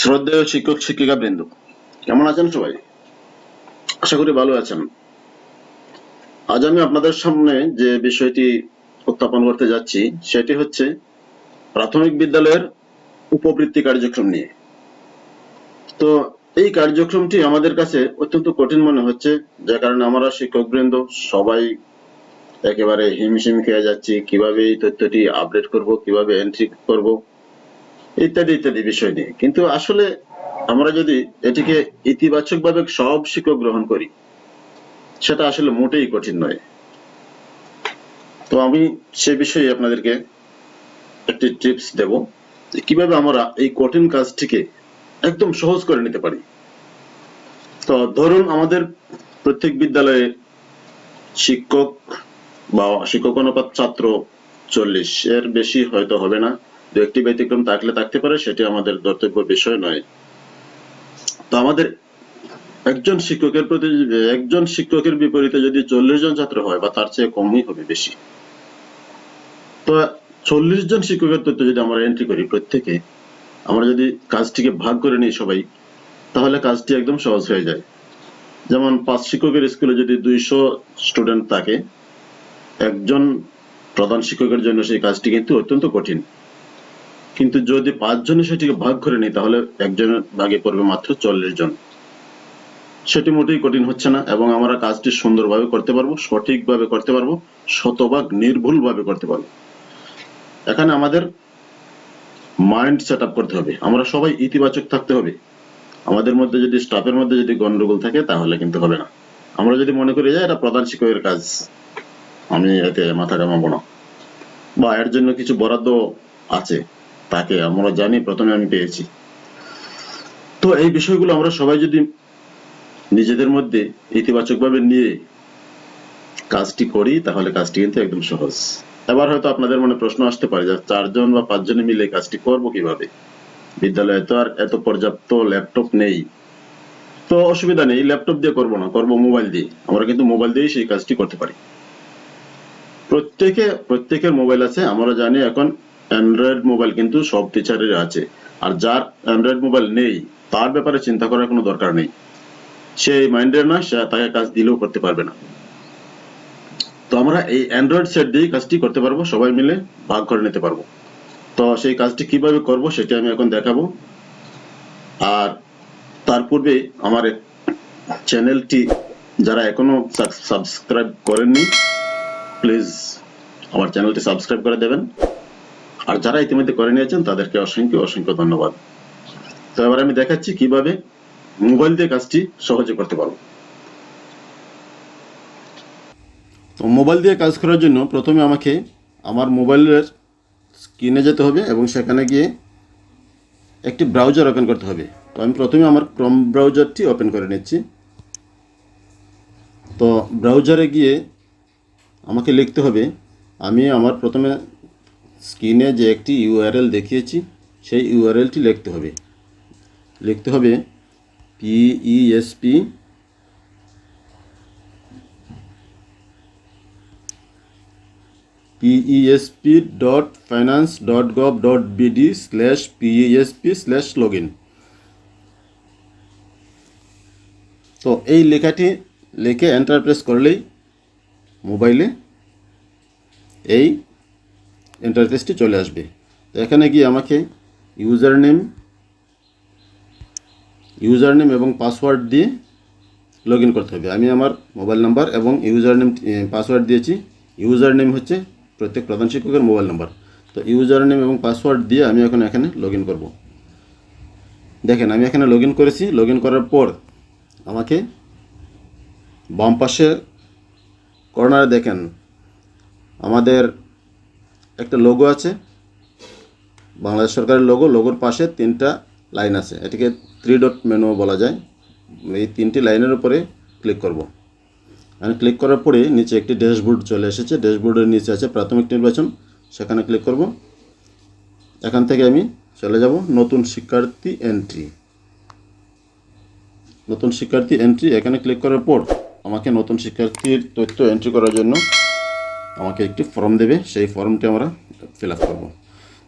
শ্রদ্ধেয় শিক্ষক, শিক্ষিকা বৃন্দ, কেমন আছেন সবাই? আশা করি ভালো আছেন। আজ আমি আপনাদের সামনে যে বিষয়টি উত্থাপন করতে যাচ্ছি, সেটি হচ্ছে প্রাথমিক বিদ্যালয়ের উপবৃত্তি কার্যক্রম নিয়ে। তো এই কার্যক্রমটি আমাদের কাছে অত্যন্ত কঠিন মনে হচ্ছে যে কারণে আমরা শিক্ষক বৃন্দ সবাই একেবারে হিমশিম খেয়ে যাচ্ছি, কীভাবে এই তথ্যটি আপডেট করব, কীভাবে এন্ট্রি করব। ইত্যাদি ইত্যাদি বিষয় নিয়ে। কিন্তু আসলে আমরা যদি এটিকে ইতিবাচকভাবে সব শিক্ষক গ্রহণ করি, সেটা আসলে মোটেই কঠিন নয়। তো আমি সে বিষয়ে আপনাদেরকে একটি টিপস দেব কীভাবে আমরা এই কঠিন কাজটিকে একদম সহজ করে নিতে পারি। তো ধরুন আমাদের প্রত্যেক বিদ্যালয়ে শিক্ষক বা শিক্ষক অনুপাত ছাত্র চল্লিশ, এর বেশি হয়তো হবে না। দু একটি ব্যতিক্রম থাকলে থাকতে পারে, সেটি আমাদের ধর্তব্য বিষয় নয়। তো আমাদের একজন শিক্ষকের প্রতি, একজন শিক্ষকের বিপরীতে যদি চল্লিশ জন ছাত্র হয়, বা তার চেয়ে কমই হবে বেশি। তো চল্লিশ জন শিক্ষকের তথ্য যদি আমরা এন্ট্রি করি প্রত্যেকে, আমরা যদি কাজটিকে ভাগ করে নিই সবাই, তাহলে কাজটি একদম সহজ হয়ে যায়। যেমন পাঁচ শিক্ষকের স্কুলে যদি দুইশো স্টুডেন্ট থাকে, একজন প্রধান শিক্ষকের জন্য সেই কাজটি কিন্তু অত্যন্ত কঠিন। কিন্তু যদি পাঁচজনে সেটিকে ভাগ করে নিই, তাহলে একজনের ভাগে পড়বে মাত্র চল্লিশ জন। সেটি মোটেই কঠিন হচ্ছে না এবং আমরা কাজটি সুন্দরভাবে করতে পারব, সঠিকভাবে করতে পারব, শতভাগ নির্ভুলভাবে করতে পারব। এখানে আমাদের মাইন্ড সেট করতে হবে। আমরা সবাই ইতিবাচক থাকতে হবে। আমাদের মধ্যে যদি স্টাফের মধ্যে যদি গন্ডগোল থাকে, তাহলে কিন্তু হবে না। আমরা যদি মনে করি যে এটা প্রধান শিক্ষকের কাজ, আমি এতে মাথা ঘামাবো না। বা এর জন্য কিছু বরাদ্দ আছে। তাকে আমরা জানি, প্রথমে আমি পেয়েছি। তো এই বিষয়গুলো আমরা সবাই যদি নিজেদের মধ্যে ইতিবাচকভাবে নিয়ে কাজটি করি, তাহলে কাজটি কিন্তু একদম সহজ। এবার হয়তো আপনাদের মনে প্রশ্ন আসতে পারে যে চারজন বা পাঁচজনে মিলে কাজটি করব কীভাবে? বিদ্যালয়ে তো আর এত পর্যাপ্ত ল্যাপটপ নেই। তো অসুবিধা নেই, ল্যাপটপ দিয়ে করব না, করব মোবাইল দিয়ে। আমরা কিন্তু মোবাইল দিয়েই সেই কাজটি করতে পারি। প্রত্যেকে, প্রত্যেকের মোবাইল আছে, আমরা জানি এখন অ্যান্ড্রয়েড মোবাইল কিন্তু সব টিচারের আছে। আর যার অ্যান্ড্রয়েড মোবাইল নেই, তার ব্যাপারে চিন্তা করার কোনো দরকার নেই। সে মাইন্ডের না, সে তাকে কাজ দিলেও করতে পারবে না। তো আমরা এই অ্যান্ড্রয়েড সেট দিয়ে কাজটি করতে পারব, সবাই মিলে ভাগ করে নিতে পারব। তো সেই কাজটি কীভাবে করব, সেটা আমি এখন দেখাবো। আর তার পূর্বে আমার চ্যানেলটি যারা এখনও সাবস্ক্রাইব করেননি প্লিজ আমার চ্যানেলটি সাবস্ক্রাইব করে দেবেন। আর যারা ইতিমধ্যে করে নিয়েছেন, তাদেরকে অসংখ্য অসংখ্য ধন্যবাদ। তো এবার আমি দেখাচ্ছি কীভাবে মোবাইল দিয়ে কাজটি সহজে করতে পারব। তো মোবাইল দিয়ে কাজ করার জন্য প্রথমে আমাকে আমার মোবাইলের স্ক্রিনে যেতে হবে এবং সেখানে গিয়ে একটি ব্রাউজার ওপেন করতে হবে। তো আমি প্রথমে আমার ক্রম ব্রাউজারটি ওপেন করে নিচ্ছি। তো ব্রাউজারে গিয়ে আমাকে লিখতে হবে, আমি আমার প্রথমে স্ক্রিনে যে একটি ইউআরএল দেখিয়েছি, সেই ইউআরএলটি লিখতে হবে। লিখতে হবে PESP PESP dot finance dot gov dot BD slash PESP slash log in তো এই লেখাটি লিখে এন্টার প্রেস করলেই মোবাইলে এই ইন্টারফেসটি চলে আসবে। তো এখানে গিয়ে আমাকে ইউজার নেম ইউজার নেম এবং পাসওয়ার্ড দিয়ে লগ করতে হবে। আমি আমার মোবাইল নাম্বার এবং ইউজার নেম পাসওয়ার্ড দিয়েছি। ইউজার নেম হচ্ছে প্রত্যেক প্রধান শিক্ষকের মোবাইল নাম্বার তো ইউজার নেম এবং পাসওয়ার্ড দিয়ে আমি এখন এখানে লগ করব। দেখেন, আমি এখানে লগ করেছি। লগ করার পর আমাকে বাম পাশে কর্নারে দেখেন, আমাদের একটা লোগো আছে। বাংলাদেশ সরকারের লোগো লোগোর পাশে তিনটা লাইন আছে। এটিকে থ্রি ডট মেনু বলা যায়। এই তিনটি লাইনের উপরে ক্লিক করব। আমি ক্লিক করার পরে নিচে একটি ড্যাশবোর্ড চলে এসেছে। ড্যাশবোর্ডের নিচে আছে প্রাথমিক নির্বাচন। সেখানে ক্লিক করব। এখান থেকে আমি চলে যাব। নতুন শিক্ষার্থী এন্ট্রি নতুন শিক্ষার্থী এন্ট্রি এখানে ক্লিক করার পর আমাকে নতুন শিক্ষার্থীর তথ্য এন্ট্রি করার জন্য আমাকে একটি ফর্ম দেবে, সেই ফর্মটি আমরা ফিল আপ করব।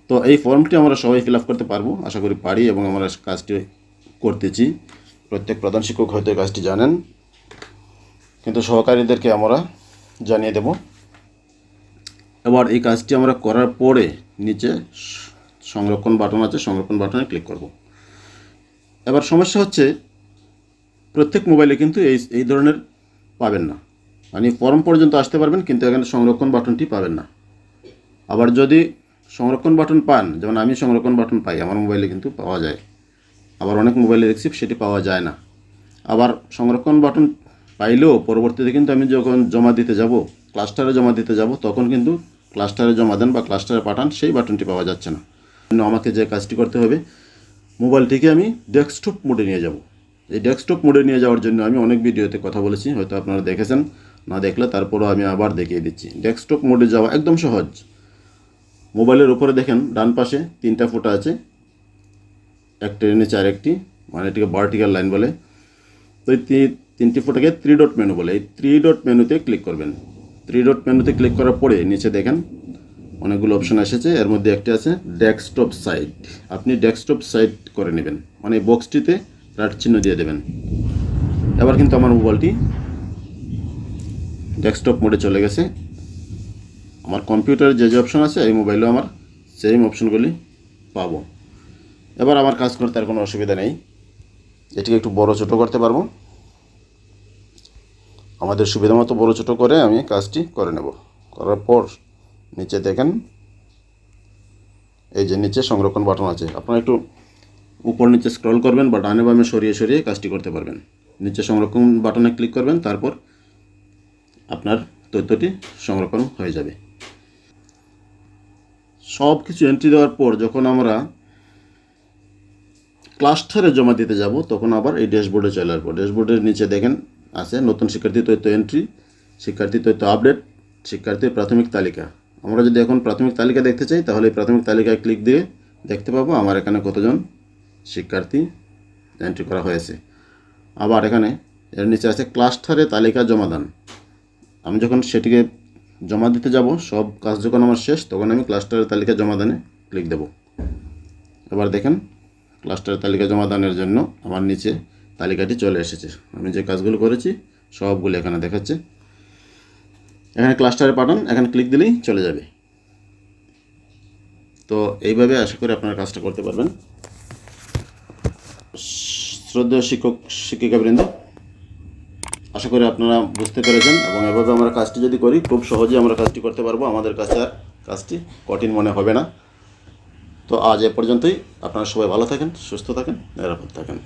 তো এই ফর্মটি আমরা সবাই ফিল আপ করতে পারব, আশা করি পারি এবং আমরা কাজটি করতেছি। প্রত্যেক প্রধান শিক্ষক হয়তো কাজটি জানেন। কিন্তু সহকারীদেরকে আমরা জানিয়ে দেব। এবার এই কাজটি আমরা করার পরে নিচে সংরক্ষণ বাটন আছে, সংরক্ষণ বাটনে ক্লিক করব। এবার সমস্যা হচ্ছে, প্রত্যেক মোবাইলে কিন্তু এই এই ধরনের পাবেন না। মানে ফর্ম পর্যন্ত আসতে পারবেন, কিন্তু এখানে সংরক্ষণ বাটনটি পাবেন না। আবার যদি সংরক্ষণ বাটন পান, যেমন আমি সংরক্ষণ বাটন পাই, আমার মোবাইলে কিন্তু পাওয়া যায়। আবার অনেক মোবাইলে দেখছি সেটি পাওয়া যায় না। আবার সংরক্ষণ বাটন পাইলেও পরবর্তীতে কিন্তু আমি যখন জমা দিতে যাব, ক্লাস্টারে জমা দিতে যাব, তখন কিন্তু ক্লাস্টারে জমা দেন বা ক্লাস্টারে পাঠান, সেই বাটনটি পাওয়া যাচ্ছে না। আমাকে যে কাজটি করতে হবে, মোবাইলটিকে আমি ডেস্কটপ মোডে নিয়ে যাব। এই ডেস্কটপ মোডে নিয়ে যাওয়ার জন্য আমি অনেক ভিডিওতে কথা বলেছি, হয়তো আপনারা দেখেছেন। না দেখলে তারপরও আমি আবার দেখিয়ে দিচ্ছি। ডেস্কটপ মোডে যাওয়া একদম সহজ। মোবাইলের উপরে দেখেন, ডান পাশে তিনটা ফুটা আছে। একটা নিচে আরেকটি মানে এটিকে ভার্টিক্যাল লাইন বলে। তো এই তিনটি ফুটাকে থ্রি ডট মেনু বলে। এই থ্রি ডট মেনুতে ক্লিক করবেন। থ্রি ডট মেনুতে ক্লিক করার পরে নিচে দেখেন, অনেকগুলো অপশন এসেছে। এর মধ্যে একটি আছে ডেস্কটপ সাইট আপনি ডেস্কটপ সাইট করে নেবেন। মানে বক্সটিতে রাট চিহ্ন দিয়ে দেবেন। এবার কিন্তু আমার মোবাইলটি ডেস্কটপ মোডে চলে গেছে। আমার কম্পিউটারে যে যে অপশন আছে, এই মোবাইলেও আমার সেম অপশনগুলি পাবো। এবার আমার কাজ করতে আর কোনো অসুবিধা নেই। এটিকে একটু বড় ছোটো করতে পারব। আমাদের সুবিধা মতো বড়ো ছোটো করে আমি কাজটি করে নেব। করার পর নিচে দেখেন, এই যে নিচে সংরক্ষণ বাটন আছে। আপনারা একটু উপর নিচে স্ক্রল করবেন বা ডানে বামে সরিয়ে সরিয়ে কাজটি করতে পারবেন। নিচে সংরক্ষণ বাটনে ক্লিক করবেন, তারপর তথ্যটি সংরক্ষণ হয়ে যাবে। সব কিছু এন্ট্রি দেওয়ার পর যখন আমরা ক্লাস্টারে জমা দিতে যাব, তখন আবার এই ড্যাশবোর্ডে চলে আসব। ড্যাশবোর্ডের নিচে দেখেন, আছে নতুন শিক্ষার্থী তথ্য এন্ট্রি শিক্ষার্থী তথ্য আপডেট শিক্ষার্থীর প্রাথমিক তালিকা। আমরা যদি এখন প্রাথমিক তালিকা দেখতে চাই, তাহলে এই প্রাথমিক তালিকায় ক্লিক দিয়ে দেখতে পাবো আমার এখানে কতজন শিক্ষার্থী এন্ট্রি করা হয়েছে। আবার এখানে, এর নিচে আছে ক্লাস্টারে তালিকা জমাদান আমি যখন সেটিকে জমা দিতে যাব, সব কাজ যখন আমার শেষ, তখন আমি ক্লাস্টারের তালিকা জমাদানে ক্লিক দেব। এবার দেখেন, ক্লাস্টারের তালিকা জমাদানের জন্য আমার নিচে তালিকাটি চলে এসেছে। আমি যে কাজগুলো করেছি, সবগুলো এখানে দেখাচ্ছে। এখানে ক্লাস্টারে পাঠান, এখানে ক্লিক দিলেই চলে যাবে। তো এইভাবে আশা করি আপনারা কাজটা করতে পারবেন। শ্রদ্ধেয় শিক্ষক, শিক্ষিকাবৃন্দ আশা করি আপনারা বুঝতে পেরেছেন এবং এভাবে আমরা কাজটি যদি করি, খুব সহজে আমরা কাজটি করতে পারব। আমাদের কাছে আর কাজটি কঠিন মনে হবে না। তো আজ এ পর্যন্তই। আপনারা সবাই ভালো থাকেন, সুস্থ থাকেন, নিরাপদ থাকেন।